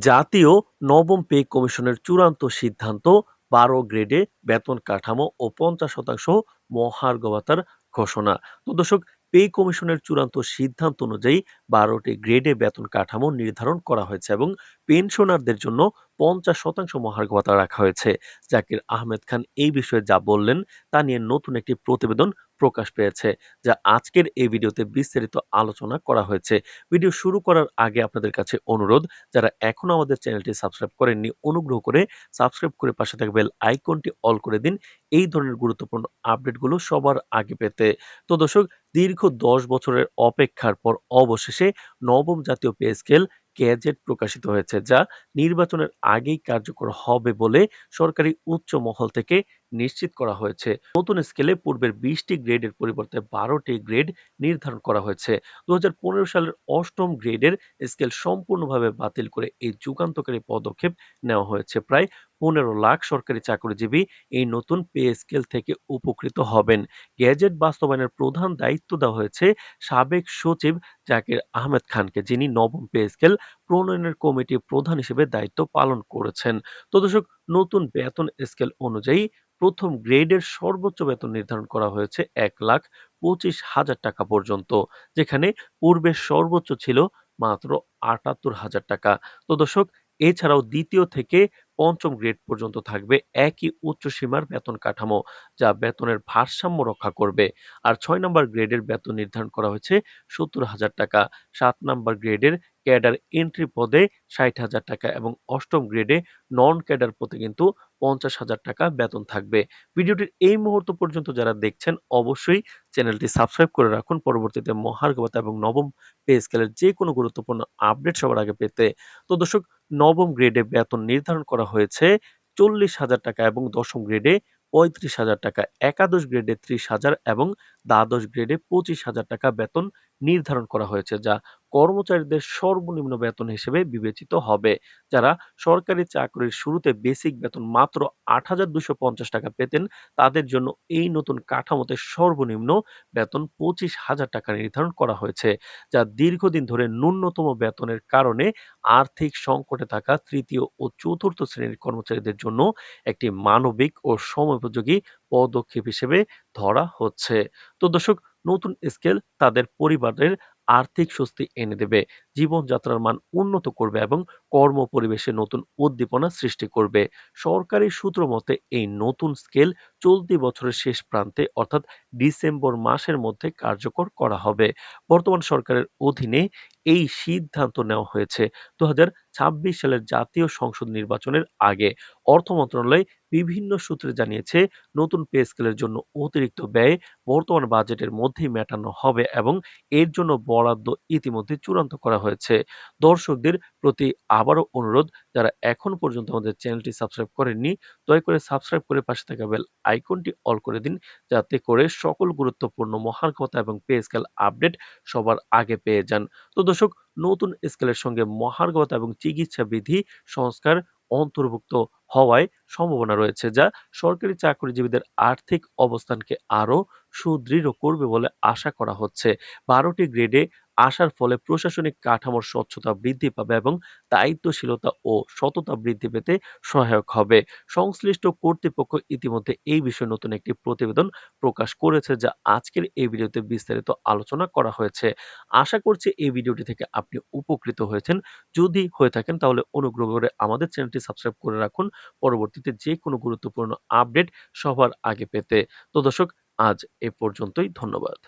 জাতীয় নবম পে কমিশনের চূড়ান্ত সিদ্ধান্ত বারো গ্রেডে বেতন কাঠামো ও পঞ্চাশ শতাংশ মহার্ঘ ভাতার ঘোষণা। তো দর্শক, পে কমিশনের চূড়ান্ত সিদ্ধান্ত অনুযায়ী বারোটি গ্রেডে বেতন কাঠামো নির্ধারণ করা হয়েছে এবং পেনশনারদের জন্য পঞ্চাশ শতাংশ মহার্ঘ ভাতা রাখা হয়েছে। জাকির আহমেদ খান এই বিষয়ে যা বললেন তা নিয়ে নতুন একটি প্রতিবেদন প্রকাশ পেয়েছে, যা আজকের এই ভিডিওতে বিস্তারিত আলোচনা করা হয়েছে। ভিডিও শুরু করার আগে আপনাদের কাছে অনুরোধ, যারা এখনও আমাদের চ্যানেলটি সাবস্ক্রাইব করেননি, অনুগ্রহ করে সাবস্ক্রাইব করে পাশে থাকা বেল আইকনটি অল করে দিন। এই ধরনের গুরুত্বপূর্ণ আপডেটগুলো সবার আগে পেতে। তো দর্শক, দীর্ঘ দশ বছরের অপেক্ষার পর অবশেষে নবম জাতীয় পে স্কেল গ্যাজেট প্রকাশিত হয়েছে, যা নির্বাচনের আগেই কার্যকর হবে বলে সরকারি উচ্চ মহল থেকে নিশ্চিত করা হয়েছে। নতুন স্কেলে পূর্বের বিশটি গ্রেডের পরিবর্তে বারোটি গ্রেড নির্ধারণ করা হয়েছে। দুহাজার পনেরো সালের অষ্টম গ্রেডের স্কেল সম্পূর্ণভাবে বাতিল করে এই যুগান্তকারী পদক্ষেপ নেওয়া হয়েছে। প্রায় পনেরো লাখ সরকারি চাকরিজীবী এই নতুন পে স্কেল থেকে উপকৃত হবেন। গ্যাজেট বাস্তবায়নের প্রধান দায়িত্ব দেওয়া হয়েছে সাবেক সচিব জাকির আহমেদ খানকে, যিনি নবম পে স্কেল প্রণয়নের কমিটির প্রধান হিসেবে দায়িত্ব পালন করেছেন। তো দর্শক নতুন বেতন স্কেল অনুযায়ী প্রথম গ্রেডের সর্বোচ্চ বেতন নির্ধারণ করা হয়েছে এক লাখ পঁচিশ হাজার টাকা পর্যন্ত, যেখানে পূর্বে সর্বোচ্চ ছিল মাত্র আটাত্তর হাজার টাকা। তো দর্শক, এছাড়াও দ্বিতীয় থেকে পঞ্চম গ্রেড পর্যন্ত থাকবে একই উচ্চ সীমার বেতন কাঠামো, যা বেতনের ভারসাম্য রক্ষা করবে। আর ছয় নম্বর গ্রেডের বেতন নির্ধারণ করা হয়েছে সত্তর হাজার টাকা। সাত নম্বর গ্রেডের ক্যাডার এন্ট্রি পদে ষাট হাজার টাকা এবং অষ্টম গ্রেডে নন ক্যাডার পদে কিন্তু পঞ্চাশ হাজার টাকা বেতন থাকবে। ভিডিওটির এই মুহূর্ত পর্যন্ত যারা দেখছেন, অবশ্যই চ্যানেলটি সাবস্ক্রাইব করে রাখুন। পরবর্তীতে মহার্ঘবতা এবং নবম পে স্কেলের যে কোনো গুরুত্বপূর্ণ আপডেট সবার আগে পেতে। তো দর্শক, নবম গ্রেডে বেতন নির্ধারণ করা হয়েছে চল্লিশ হাজার টাকা এবং দশম গ্রেডে পঁয়ত্রিশ হাজার টাকা, একাদশ গ্রেডে ত্রিশ হাজার এবং দ্বাদশ গ্রেডে পঁচিশ হাজার টাকা বেতন নির্ধারণ করা হয়েছে, যা কর্মচারীদের সর্বনিম্ন বেতন হিসেবে বিবেচিত হবে। যারা সরকারি চাকরির শুরুতে বেসিক বেতন মাত্র আট হাজার দুশো পঞ্চাশ টাকা পেতেন, তাদের জন্য এই নতুন কাঠামোতে সর্বনিম্ন বেতন পঁচিশ হাজার টাকা নির্ধারণ করা হয়েছে, যা দীর্ঘদিন ধরে ন্যূনতম বেতনের কারণে আর্থিক সংকটে থাকা তৃতীয় ও চতুর্থ শ্রেণির কর্মচারীদের জন্য একটি মানবিক ও সময়োপযোগী পদক্ষেপ হিসেবে ধরা হচ্ছে। তো দর্শক, নতুন স্কেল তাদের পরিবারের আর্থিক স্বস্তি এনে দেবে, জীবনযাত্রার মান উন্নত করবে এবং কর্ম পরিবেশে নতুন উদ্দীপনা সৃষ্টি করবে। সরকারি সূত্র মতে, এই নতুন স্কেল চলতি বছরের শেষ প্রান্তে, অর্থাৎ ডিসেম্বর মাসের মধ্যে কার্যকর করা হবে। বর্তমান সরকারের অধীনে এই সিদ্ধান্ত নেওয়া হয়েছে দু হাজার ছাব্বিশ সালের জাতীয় সংসদ নির্বাচনের আগে। অর্থ মন্ত্রণালয় বিভিন্ন সূত্রে জানিয়েছে, নতুন পে স্কেলের জন্য অতিরিক্ত ব্যয় বর্তমান বাজেটের মধ্যেই মেটানো হবে এবং এর জন্য বরাদ্দ ইতিমধ্যে চূড়ান্ত করা হয়েছে। দর্শকদের প্রতি আবারও অনুরোধ, যারা এখন পর্যন্ত আমাদের চ্যানেলটি সাবস্ক্রাইব করেননি, দয়া করে সাবস্ক্রাইব করে পাশে থাকা বেল আইকনটি অল করে দিন, যাতে করে সকল গুরুত্বপূর্ণ মহার্ঘতা এবং পে স্কেল আপডেট সবার আগে পেয়ে যান। তো দর্শক, নতুন স্কেলের সঙ্গে মহার্ঘতা এবং চিকিৎসা বিধি সংস্কার অন্তর্ভুক্ত হওয়ায় সম্ভাবনা রয়েছে, যা সরকারি চাকরিজীবীদের আর্থিক অবস্থানকে আরও সুদৃঢ় করবে বলে আশা করা হচ্ছে। বারোটি গ্রেডে আসার ফলে প্রশাসনিক কাঠামোর স্বচ্ছতা বৃদ্ধি পাবে এবং দায়িত্বশীলতা ও সততা বৃদ্ধি পেতে সহায়ক হবে। সংশ্লিষ্ট কর্তৃপক্ষ ইতিমধ্যে এই বিষয়ে নতুন একটি প্রতিবেদন প্রকাশ করেছে যা আজকের এই ভিডিওতে বিস্তারিত আলোচনা করা হয়েছে। আশা করছি এই ভিডিওটি থেকে আপনি উপকৃত হয়েছেন। যদি হয়ে থাকেন তাহলে অনুগ্রহ করে আমাদের চ্যানেলটি সাবস্ক্রাইব করে রাখুন। পরবর্তীতে যে কোনো গুরুত্বপূর্ণ আপডেট সবার আগে পেতে। তো দর্শক, আজ এ পর্যন্তই। ধন্যবাদ।